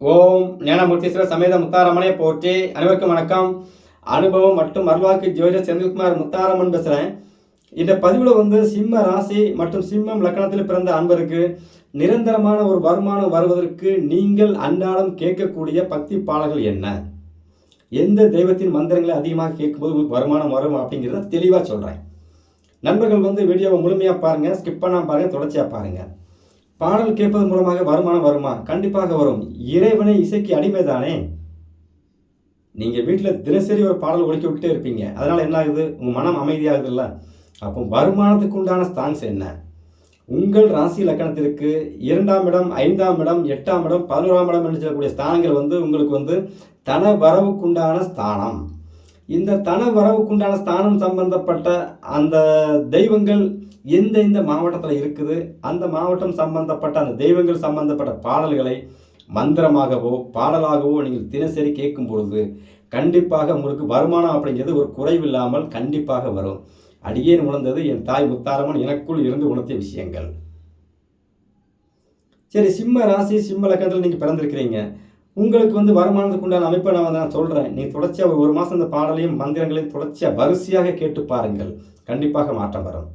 ஓம் ஞானமூர்த்தீஸ்வரர் சமேத முத்தாரம்மனை போற்றி அனைவருக்கும் வணக்கம். அனுபவம் மற்றும் அருள்வாக்கு ஜோதிடர் செந்தில்குமார் முத்தாரம்மன் பேசுகிறேன் இந்த பதிவில் வந்து சிம்ம ராசி மற்றும் சிம்மம் லக்கணத்தில் பிறந்த அன்பருக்கு நிரந்தரமான ஒரு வருமானம் வருவதற்கு நீங்கள் அன்றாடம் கேட்கக்கூடிய பக்தி பாடல்கள் என்ன? எந்த தெய்வத்தின் மந்திரங்களை அதிகமாக கேட்கும்போது உங்களுக்கு வருமானம் வரும் அப்படிங்கிறத தெளிவாக சொல்கிறேன் நண்பர்கள் வந்து வீடியோவை முழுமையாக பாருங்கள் ஸ்கிப் பண்ணாமல் பாருங்கள் தொடர்ச்சியாக பாருங்கள் பாடல் கேட்பது மூலமாக வருமானம் வருமா? கண்டிப்பாக வரும். இறைவனை இசைக்கு அடிமை தானே நீங்கள் வீட்டில் தினசரி ஒரு பாடல் ஒழிக்க விட்டுட்டே இருப்பீங்க. அதனால் என்ன ஆகுது? உங்கள் மனம் அமைதியாகுதுல்ல? அப்போ வருமானத்துக்கு உண்டான ஸ்தாங்ஸ் என்ன? உங்கள் ராசி லக்கணத்திற்கு இரண்டாம் இடம் ஐந்தாம் இடம் எட்டாம் இடம் பதினோராம் இடம் என்று சொல்லக்கூடிய ஸ்தானங்கள் வந்து உங்களுக்கு வந்து தன வரவுக்குண்டான ஸ்தானம். இந்த தன வரவுக்குண்டான ஸ்தானம் சம்பந்தப்பட்ட அந்த தெய்வங்கள் எந்த இந்த மாவட்டத்தில் இருக்குது அந்த மாவட்டம் சம்பந்தப்பட்ட அந்த தெய்வங்கள் சம்பந்தப்பட்ட பாடல்களை மந்திரமாகவோ பாடலாகவோ நீங்கள் தினசரி கேட்கும் பொழுது கண்டிப்பாக உங்களுக்கு வருமானம் அப்படிங்கிறது ஒரு குறைவில்லாமல் கண்டிப்பாக வரும். அடியேன் உணர்ந்தது என் தாய் முத்தாரம்மன் எனக்குள் இருந்து உணர்த்திய விஷயங்கள். சரி சிம்ம ராசி சிம்ம லக்கணத்தில் நீங்கள் பிறந்திருக்கிறீங்க. உங்களுக்கு வந்து வருமானத்துக்கு உண்டான அமைப்பை நான் நான் சொல்கிறேன் நீ தொடர்ச்சியாக ஒரு மாதம் இந்த பாடலையும் மந்திரங்களையும் தொடர்ச்சியாக வரிசையாக கேட்டு பாருங்கள். கண்டிப்பாக மாற்றம் வரும்.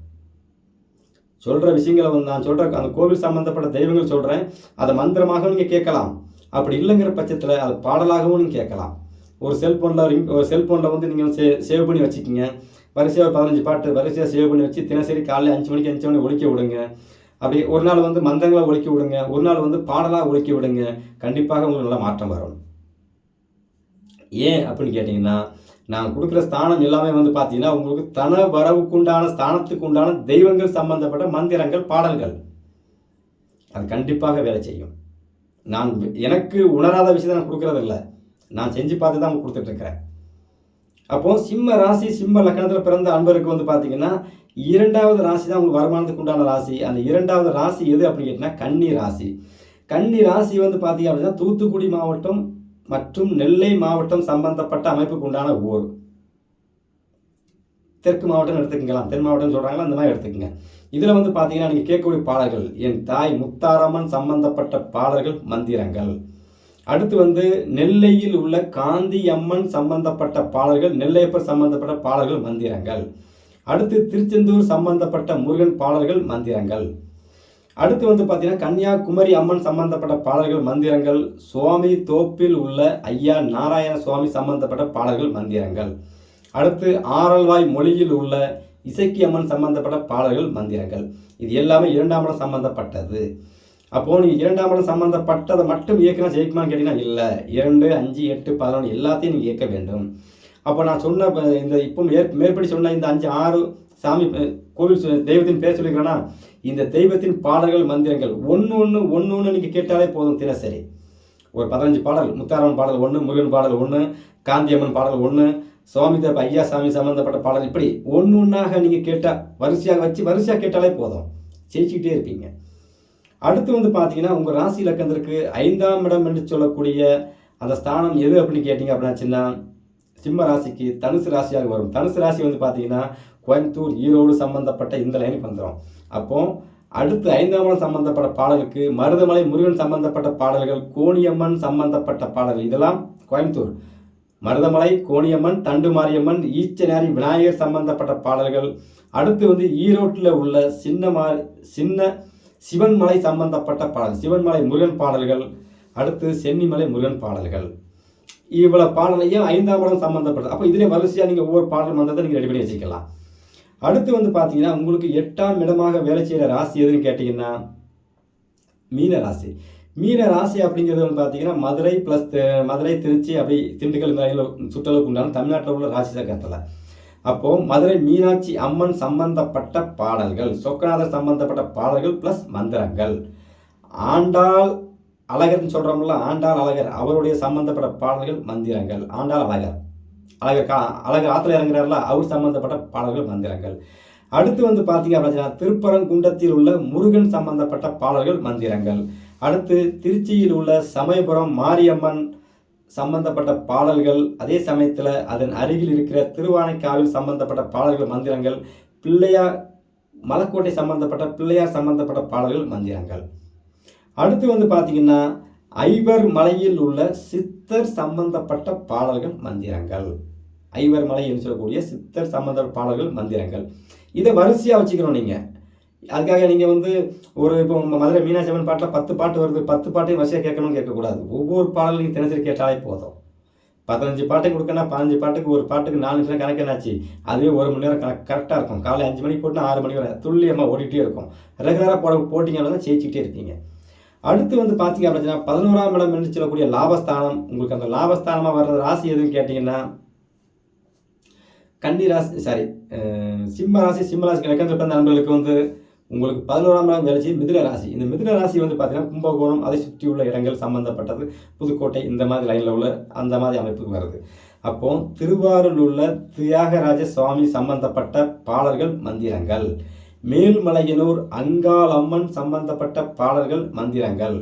சொல்கிற விஷயங்களை வந்து நான் சொல்கிற அந்த கோவில் சம்மந்தப்பட்ட தெய்வங்கள் சொல்கிறேன் அதை மந்திரமாகவும் நீங்கள் கேட்கலாம். அப்படி இல்லைங்கிற பட்சத்தில் அது பாடலாகவும் நீங்கள் கேட்கலாம். ஒரு செல்ஃபோனில் ரிங் ஒரு செல்ஃபோனில் வந்து நீங்கள் சே சேவ் பண்ணி வச்சுக்கிங்க. வரிசையாக ஒரு பதினஞ்சு பாட்டு வரிசையாக சேவ் பண்ணி வச்சு தினசரி காலையில் அஞ்சு மணிக்கு அஞ்சு மணிக்கு ஒழிக்க விடுங்க. அப்படி ஒரு நாள் வந்து மந்தங்களை ஒழிக்க விடுங்க ஒரு நாள் வந்து பாடலாக ஒழிக்க விடுங்க கண்டிப்பாக உங்களுக்கு நல்ல மாற்றம் வரும். ஏன் அப்படின்னு கேட்டிங்கன்னா நான் கொடுக்குற ஸ்தானம் எல்லாமே வந்து பார்த்தீங்கன்னா உங்களுக்கு தன வரவுக்குண்டான ஸ்தானத்துக்கு உண்டான தெய்வங்கள் சம்பந்தப்பட்ட மந்திரங்கள் பாடல்கள். அது கண்டிப்பாக வேலை செய்யும். நான் எனக்கு உணராத விஷயத்தை நான் கொடுக்குறதில்ல. நான் செஞ்சு பார்த்து தான் கொடுத்துட்ருக்கிறேன் அப்போ சிம்ம ராசி சிம்ம லக்கணத்தில் பிறந்த அன்பருக்கு வந்து பார்த்தீங்கன்னா இரண்டாவது ராசி தான் உங்களுக்கு வருமானத்துக்கு உண்டான ராசி. அந்த இரண்டாவது ராசி எது அப்படின்னு கேட்டிங்கன்னா கன்னி ராசி. கன்னி ராசி வந்து பார்த்தீங்க அப்படின்னா தூத்துக்குடி மாவட்டம் மற்றும் நெல்லை மாவட்டம் சம்பந்தப்பட்ட அமைப்புக்கு உண்டான ஊர். தெற்கு மாவட்டம் எடுத்துக்கலாம் தென் மாவட்டம் சொல்கிறாங்களா அந்த மாதிரி எடுத்துக்கங்க. இதில் வந்து பார்த்தீங்கன்னா நீங்கள் கேட்கக்கூடிய பாடல்கள் என் தாய் முத்தாரம்மன் சம்பந்தப்பட்ட பாடல்கள் மந்திரங்கள். அடுத்து வந்து நெல்லையில் உள்ள காந்தி அம்மன் சம்பந்தப்பட்ட பாடல்கள் நெல்லையப்பர் சம்பந்தப்பட்ட பாடல்கள் மந்திரங்கள். அடுத்து திருச்செந்தூர் சம்பந்தப்பட்ட முருகன் பாடல்கள் மந்திரங்கள். அடுத்து வந்து பார்த்தீங்கன்னா கன்னியாகுமரி அம்மன் சம்பந்தப்பட்ட பாடல்கள் மந்திரங்கள். சுவாமி தோப்பில் உள்ள ஐயா நாராயண சுவாமி சம்பந்தப்பட்ட பாடல்கள் மந்திரங்கள். அடுத்து ஆரல்வாய் மொழியில் உள்ள இசக்கி அம்மன் சம்பந்தப்பட்ட பாடல்கள் மந்திரங்கள். இது எல்லாமே இரண்டாம் இடம் சம்பந்தப்பட்டது. அப்போது நீங்கள் இரண்டாம் இடம் சம்பந்தப்பட்டதை மட்டும் இயக்கினா ஜெயிக்குமான்னு கேட்டிங்கன்னா இல்லை. இரண்டு அஞ்சு எட்டு பதினொன்று எல்லாத்தையும் நீங்கள் இயக்க வேண்டும். அப்போ நான் சொன்ன இந்த இப்போ மேற் மேற்படி சொன்ன இந்த அஞ்சு ஆறு சாமி கோவில் தெய்வத்தின் பேர் சொல்லிக்கிறேன்னா இந்த தெய்வத்தின் பாடல்கள் மந்திரங்கள் ஒன்று ஒன்று ஒன்று ஒன்று நீங்கள் கேட்டாலே போதும் தினசரி. ஒரு பதினஞ்சு பாடல் முத்தாரம்மன் பாடல் ஒன்று முருகன் பாடல் ஒன்று காந்தியம்மன் பாடல் ஒன்று சுவாமி தேவ ஐயா சாமி சம்மந்தப்பட்ட பாடல் இப்படி ஒன்று ஒன்றாக நீங்கள் கேட்டால் வரிசையாக வச்சு வரிசையாக கேட்டாலே போதும். ஜெயிச்சுக்கிட்டே இருப்பீங்க. அடுத்து வந்து பார்த்தீங்கன்னா உங்கள் ராசி இலக்கணத்திற்கு ஐந்தாம் இடம் என்று சொல்லக்கூடிய அந்த ஸ்தானம் எது அப்படின்னு கேட்டிங்க அப்படின்னாச்சுன்னா சிம்ம ராசிக்கு தனுசு ராசியாக வரும். தனுசு ராசி வந்து பார்த்தீங்கன்னா கோயம்புத்தூர் ஈரோடு சம்பந்தப்பட்ட இந்த லைனுக்கு வந்துடும் அப்போது அடுத்து ஐந்தாம் இடம் சம்பந்தப்பட்ட பாடலுக்கு மருதமலை முருகன் சம்பந்தப்பட்ட பாடல்கள் கோணியம்மன் சம்பந்தப்பட்ட பாடல்கள் இதெல்லாம் கோயம்புத்தூர். மருதமலை கோணியம்மன் தண்டு மாரியம்மன் ஈச்சனாரி விநாயகர் சம்பந்தப்பட்ட பாடல்கள். அடுத்து வந்து ஈரோட்டில் உள்ள சின்ன மா சின்ன சிவன்மலை சம்பந்தப்பட்ட பாடல் சிவன்மலை முருகன் பாடல்கள் அடுத்து சென்னிமலை முருகன் பாடல்கள். இவ்வளோ பாடலையும் ஐந்தாம் படம் சம்மந்தப்பட்டது அப்போ இதிலே வரிசையாக நீங்கள் ஒவ்வொரு பாடல் மந்தத்தை நீங்கள் ரெடி பண்ணி வச்சுக்கலாம். அடுத்து வந்து பார்த்தீங்கன்னா உங்களுக்கு எட்டாம் இடமாக வேலை செய்கிற ராசி எதுன்னு கேட்டிங்கன்னா மீன ராசி. மீன ராசி அப்படிங்கிறது வந்து பார்த்தீங்கன்னா மதுரை ப்ளஸ் மதுரை திருச்சி அப்படி திண்டுக்கல் இந்த சுற்றளவுக்கு உண்டான தமிழ்நாட்டில் உள்ள ராசி சக்கரத்தில் அப்போது மதுரை மீனாட்சி அம்மன் சம்பந்தப்பட்ட பாடல்கள் சொக்கநாதர் சம்பந்தப்பட்ட பாடல்கள் ப்ளஸ் மந்திரங்கள். ஆண்டாள் அழகர்னு சொல்கிறோம்ல ஆண்டாள் அழகர் அவருடைய சம்பந்தப்பட்ட பாடல்கள் மந்திரங்கள். ஆண்டாள் அழகர். அழகர் கா அழகர் ஆற்றுல இறங்குறாருல அவர் சம்பந்தப்பட்ட பாடல்கள் மந்திரங்கள். அடுத்து வந்து பார்த்தீங்க அப்படின்னா திருப்பரங்குன்றத்தில் உள்ள முருகன் சம்பந்தப்பட்ட பாடல்கள் மந்திரங்கள். அடுத்து திருச்சியில் உள்ள சமயபுரம் மாரியம்மன் சம்பந்தப்பட்ட பாடல்கள் அதே சமயத்தில் அதன் அருகில் இருக்கிற திருவானைக்காவில் சம்பந்தப்பட்ட பாடல்கள் மந்திரங்கள் பிள்ளையார் மலக்கோட்டை சம்பந்தப்பட்ட பிள்ளையார் சம்பந்தப்பட்ட பாடல்கள் மந்திரங்கள். அடுத்து வந்து பார்த்தீங்கன்னா ஐவர் மலையில் உள்ள சித்தர் சம்பந்தப்பட்ட பாடல்கள் மந்திரங்கள். ஐவர் மலை என்று சொல்லக்கூடிய சித்தர் சம்பந்த பாடல்கள் மந்திரங்கள். இதை வரிசையாக வச்சுக்கணும் நீங்கள் அதுக்காக நீங்கள் வந்து ஒரு இப்போ மதுரை மீனாட்சி அம்மன் பாட்டில் பத்து பாட்டு வருது பத்து பாட்டையும் வரிசையாக கேட்கணும்னு கேட்கக்கூடாது. ஒவ்வொரு பாடலும் நீங்கள் தினசரி கேட்டாலே போதும். பதினஞ்சு பாட்டு கொடுக்கணும் பதினஞ்சு பாட்டுக்கு ஒரு பாட்டுக்கு நாலு நிமிஷம் கணக்கு என்னாச்சு? அதுவே ஒரு மணி நேரம் கணக்கு கரெக்டாக இருக்கும். காலை அஞ்சு மணிக்கு போட்டுனா ஆறு மணி வரை துல்லியமாக ஓடிட்டே இருக்கும். ரெகுலராக போட போட்டிங்கன்னா தான் ஜெயிச்சுக்கிட்டே இருப்பீங்க. அடுத்து வந்து பார்த்தீங்க அப்படின்னா பதினோராம் இடம் என்று சொல்லக்கூடிய லாபஸ்தானம். உங்களுக்கு அந்த லாபஸ்தானமாக வர்ற ராசி எதுன்னு கேட்டிங்கன்னா கன்னி ராசி சாரி சிம்ம ராசி சிம்ம ராசி கணக்கு அந்த நண்பர்களுக்கு வந்து உங்களுக்கு பதினோராம் நாள் வேலை செய்யும் மிதுன ராசி. இந்த மிதுன ராசி வந்து பார்த்தீங்கன்னா கும்பகோணம் அதை சுற்றி உள்ள இடங்கள் சம்பந்தப்பட்டது. புதுக்கோட்டை இந்த மாதிரி லைனில் உள்ள அந்த மாதிரி அமைப்புக்கு வருது. அப்போ திருவாரூரில் உள்ள தியாகராஜ சுவாமி சம்பந்தப்பட்ட பாடல்கள் மந்திரங்கள். மேல்மலையனூர் அங்காளம்மன் சம்பந்தப்பட்ட பாடல்கள் மந்திரங்கள்.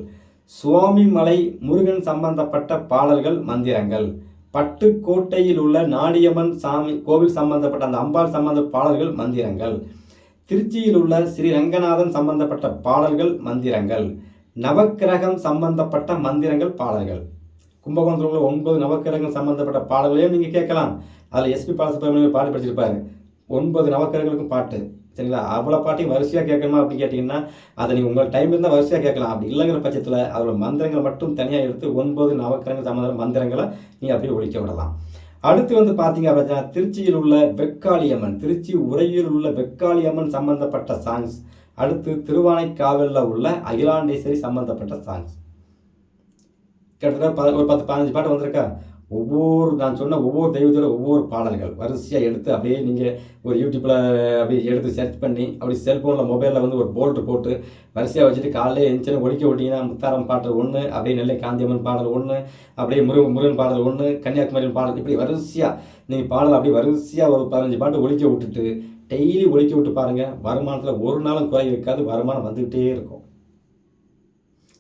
சுவாமி மலை முருகன் சம்பந்தப்பட்ட பாடல்கள் மந்திரங்கள். பட்டுக்கோட்டையில் உள்ள நாடியம்மன் சாமி கோவில் சம்பந்தப்பட்ட அந்த அம்பாள் சம்பந்த பாடல்கள் மந்திரங்கள். திருச்சியில் உள்ள ஸ்ரீ ரங்கநாதன் சம்பந்தப்பட்ட பாடல்கள் மந்திரங்கள். நவக்கிரகம் சம்பந்தப்பட்ட மந்திரங்கள் பாடல்கள். கும்பகோணத்தில் உள்ள ஒன்பது நவக்கிரகம் சம்பந்தப்பட்ட பாடல்களையும் நீங்கள் கேட்கலாம். அதில் எஸ்பி பாலசுப்ரமணியம் பாட்டு படிச்சிருப்பாரு. ஒன்பது நவக்கிரகங்களுக்கும் பாட்டு. சரிங்களா? அவ்வளோ பாட்டையும் வரிசையாக கேட்கணுமா அப்படின்னு கேட்டிங்கன்னா அதை நீங்கள் உங்கள் டைம் இருந்தால் வரிசையாக கேட்கலாம். அப்படி இல்லைங்கிற பட்சத்தில் அதோட மந்திரங்களை மட்டும் தனியாக எடுத்து ஒன்பது நவக்கிரகங்கள் சம்பந்த மந்திரங்களை நீங்கள் அப்படியே ஒழிக்க விடலாம். அடுத்து வந்து பார்த்தீங்க அப்படின்னா திருச்சியில் உள்ள வெக்காளியம்மன் திருச்சி உறையூரில் உள்ள வெக்காளியம்மன் சம்பந்தப்பட்ட சாங்ஸ் அடுத்து திருவானைக்காவலில் உள்ள அகிலாண்டேஸ்வரி சம்பந்தப்பட்ட சாங்ஸ் கிட்டத்தட்ட ஒரு பத்து பதினஞ்சு பாட்டு வந்திருக்கா? ஒவ்வொரு நான் சொன்ன ஒவ்வொரு தெய்வத்தோட ஒவ்வொரு பாடல்கள். வரிசையாக எடுத்து அப்படியே நீங்கள் ஒரு யூடியூப்பில் அப்படியே எடுத்து சர்ச் பண்ணி அப்படி செல்ஃபோனில் மொபைலில் வந்து ஒரு போல்ட்டு போட்டு வரிசையாக வச்சுட்டு காலையில் எந்திரிச்சு ஒழிக்க விட்டிங்கன்னா முத்தாரம் பாடல் ஒன்று அப்படியே நெல்லை காந்தியம்மன் பாடல் ஒன்று அப்படியே முருகன் முருகன் பாடல் ஒன்று கன்னியாகுமரியின் பாடல் இப்படி வரிசையாக நீங்கள் பாடல் அப்படியே வரிசையாக ஒரு பதினஞ்சு பாட்டு ஒழிக்க விட்டுட்டு டெய்லி ஒழிக்க விட்டு பாருங்கள் வருமானத்தில் ஒரு நாளும் குறை இருக்காது. வருமானம் வந்துக்கிட்டே இருக்கும்.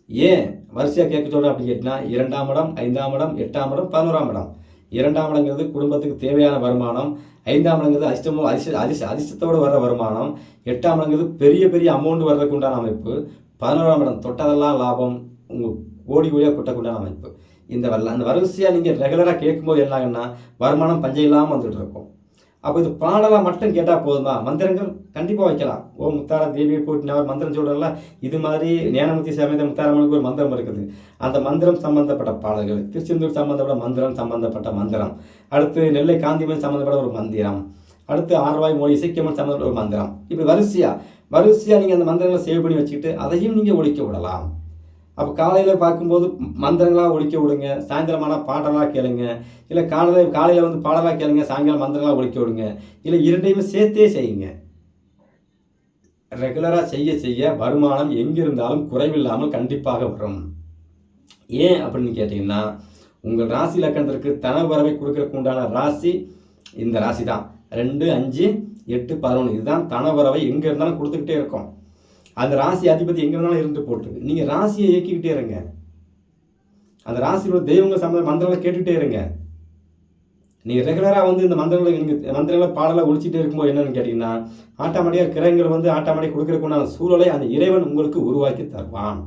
ஏன்? வரிசையாக கேட்க சொல்கிறேன் அப்படி கேட்டினா இரண்டாம் இடம் ஐந்தாம் இடம் எட்டாம் இடம் பதினோராம் இடம். இரண்டாம் இடங்கிறது குடும்பத்துக்கு தேவையான வருமானம். ஐந்தாம் இடங்கிறது அதிர்ஷ்டமோ அதிர்ஷ்ட அதிர்ஷ்ட அதிர்ஷ்டத்தோடு வர்ற வருமானம். எட்டாம் இடங்கிறது பெரிய பெரிய அமௌண்ட் வர்றதுக்கு உண்டான அமைப்பு. பதினோராம் இடம் தொட்டதெல்லாம் லாபம். உங்கள் கோடி கோடியாக கொட்டக்குண்டான அமைப்பு. இந்த வரல அந்த வரிசையாக நீங்கள் ரெகுலராக கேட்கும்போது என்னாங்கன்னா வருமானம் பஞ்சம் இல்லாமல் வந்துட்டு இருக்கும். அப்போ இது பாடலாக மட்டும் கேட்டால் போதுமா? மந்திரங்கள் கண்டிப்பாக வைக்கலாம். ஓ முத்தார தேவி போட்டு நான் ஒரு மந்திரம் சொல்கிறல இது மாதிரி ஞானமுத்தி சமேத முத்தாரம்மனுக்கு ஒரு மந்திரம் இருக்குது. அந்த மந்திரம் சம்பந்தப்பட்ட பாடல்கள் திருச்செந்தூர் சம்பந்தப்பட்ட மந்திரம் சம்பந்தப்பட்ட மந்திரம். அடுத்து நெல்லை காந்திமன் சம்பந்தப்பட்ட ஒரு மந்திரம். அடுத்து ஆர்வாய் மொழி இசைக்கியமன் சம்பந்தப்பட்ட ஒரு மந்திரம். இப்படி வரிசையாக வரிசையாக நீங்கள் அந்த மந்திரங்களை சேவ் பண்ணி வச்சுக்கிட்டு அதையும் நீங்கள் ஒழிக்க விடலாம். அப்போ காலையில் பார்க்கும்போது மந்திரங்களாக ஒழிக்க விடுங்க சாயந்தரமான பாடலாக கேளுங்க இல்லை காலையில் காலையில் வந்து பாடலாக கேளுங்க சாயங்காலம் மந்திரங்களாக ஒழிக்க விடுங்க இல்லை இரண்டையுமே சேர்த்தே செய்யுங்க. ரெகுலராக செய்ய செய்ய வருமானம் எங்கிருந்தாலும் குறைவில்லாமல் கண்டிப்பாக வரும். ஏன் அப்படின்னு கேட்டிங்கன்னா உங்கள் ராசி லக்கணத்திற்கு தன உறவை கொடுக்கறதுக்கு உண்டான ராசி இந்த ராசி தான் ரெண்டு அஞ்சு எட்டு பதினொன்று இதுதான் தன உறவை எங்கே இருந்தாலும் கொடுத்துக்கிட்டே இருக்கும். அந்த ராசி அதிபதி எங்கே இருந்தாலும் இருந்து போட்டுருக்கு நீங்கள் ராசியை இயக்கிக்கிட்டே இருங்க. அந்த ராசியோட தெய்வங்கள் சம்மந்த மந்திரங்களை கேட்டுகிட்டே இருங்க. நீங்கள் ரெகுலராக வந்து இந்த மந்திரங்களை நீங்கள் மந்திரங்களை பாடலை ஒழிச்சிட்டே இருக்கும்போது என்னென்னு கேட்டிங்கன்னா ஆட்டோமேட்டிக்காக கிரகங்கள் வந்து ஆட்டோமேட்டிக் கொடுக்கறதுக்குண்டான சூழலை அந்த இறைவன் உங்களுக்கு உருவாக்கி தருவான்.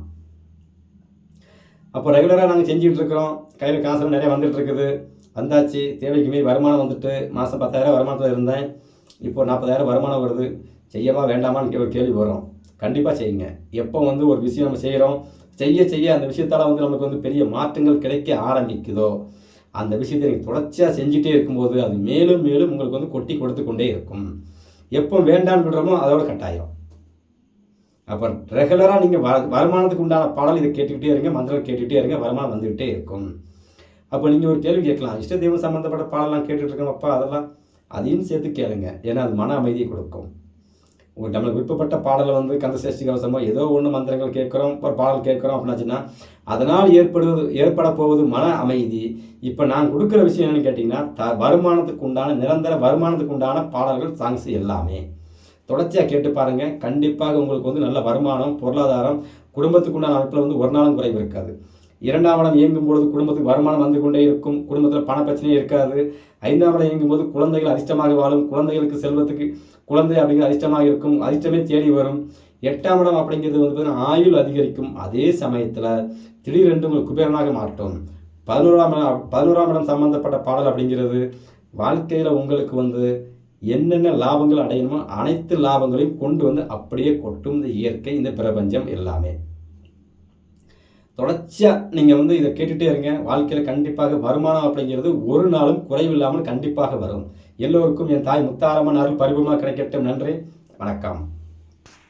அப்போ ரெகுலராக நாங்கள் செஞ்சுட்டு இருக்கிறோம். கையில் காசு நிறைய வந்துட்டு இருக்குது. வந்தாச்சு தேவைக்கு மீறி வருமானம் வந்துட்டு மாதம் பத்தாயிரம் வருமானத்தில் இருந்தேன். இப்போ நாற்பதாயிரம் வருமானம் வருது. செய்யமா வேண்டாமான்னு ஒரு கேள்வி வரும். கண்டிப்பாக செய்யுங்க. எப்போ வந்து ஒரு விஷயம் நம்ம செய்கிறோம் செய்ய செய்ய அந்த விஷயத்தால் வந்து நமக்கு வந்து பெரிய மாற்றங்கள் கிடைக்க ஆரம்பிக்குதோ அந்த விஷயத்தை நீங்கள் தொடர்ச்சியாக செஞ்சுட்டே இருக்கும்போது அது மேலும் மேலும் உங்களுக்கு வந்து கொட்டி கொடுத்து கொண்டே இருக்கும். எப்போ வேண்டாம்னு விடுறோமோ அதோட கட்டாயம் அப்போ ரெகுலராக நீங்கள் வ வருமானத்துக்கு உண்டான பாடல் இதை கேட்டுக்கிட்டே இருங்க மந்திரம் கேட்டுக்கிட்டே இருங்க வருமானம் வந்துக்கிட்டே இருக்கும். அப்போ நீங்கள் ஒரு கேள்வி கேட்கலாம் இஷ்ட தெய்வம் சம்மந்தப்பட்ட பாடலாம் கேட்டுட்ருக்கோம் அப்பா அதெல்லாம் அதையும் சேர்த்து கேளுங்க. ஏன்னா அது மன அமைதியை கொடுக்கும். ஒரு நம்மளுக்கு விருப்பப்பட்ட பாடலை வந்து கந்த சஷ்டி கவசமோ ஏதோ ஒன்று மந்திரங்கள் கேட்குறோம் ஒரு பாடல் கேட்குறோம் அப்படின்னாச்சுன்னா அதனால் ஏற்படுவது ஏற்பட போவது மன அமைதி. இப்போ நான் கொடுக்குற விஷயம் என்னென்னு கேட்டிங்கன்னா த வருமானத்துக்கு உண்டான நிரந்தர வருமானத்துக்கு உண்டான பாடல்கள் சாங்ஸ் எல்லாமே. தொடர்ச்சியாக கேட்டு பாருங்கள் கண்டிப்பாக உங்களுக்கு வந்து நல்ல வருமானம் பொருளாதாரம் குடும்பத்துக்கு உண்டான அமைப்பில் வந்து ஒரு நாளும் குறைவு இருக்காது. இரண்டாம் இடம் இயங்கும் பொழுது குடும்பத்துக்கு வருமானம் வந்து கொண்டே இருக்கும். குடும்பத்தில் பண பிரச்சனையே இருக்காது. ஐந்தாம் இடம் இயங்கும் போது குழந்தைகள் அதிர்ஷ்டமாக வாழும். குழந்தைகளுக்கு செல்வத்துக்கு குழந்தை அப்படிங்கிறது அதிர்ஷ்டமாக இருக்கும். அதிர்ஷ்டமே தேடி வரும். எட்டாம் இடம் அப்படிங்கிறது வந்து பார்த்தீங்கன்னா ஆயுள் அதிகரிக்கும். அதே சமயத்தில் திடீரென்று உங்களுக்கு குபேரனாக மாட்டும் பதினோராம் இடம் பதினோராம் இடம் சம்பந்தப்பட்ட பாடல் அப்படிங்கிறது வாழ்க்கையில் உங்களுக்கு வந்து என்னென்ன லாபங்கள் அடையணுமோ அனைத்து லாபங்களையும் கொண்டு வந்து அப்படியே கொட்டும். இந்த இயற்கை இந்த பிரபஞ்சம் எல்லாமே. தொடர்ச்சியாக நீங்கள் வந்து இதை கேட்டுகிட்டே இருங்க. வாழ்க்கையில் கண்டிப்பாக வருமானம் அப்படிங்கிறது ஒரு நாளும் குறைவில்லாமல் கண்டிப்பாக வரும். எல்லோருக்கும் என் தாய் முத்தாரம்மன் அருள் பரிபூர்ணமாக கிடைக்கட்டும். நன்றி. வணக்கம்.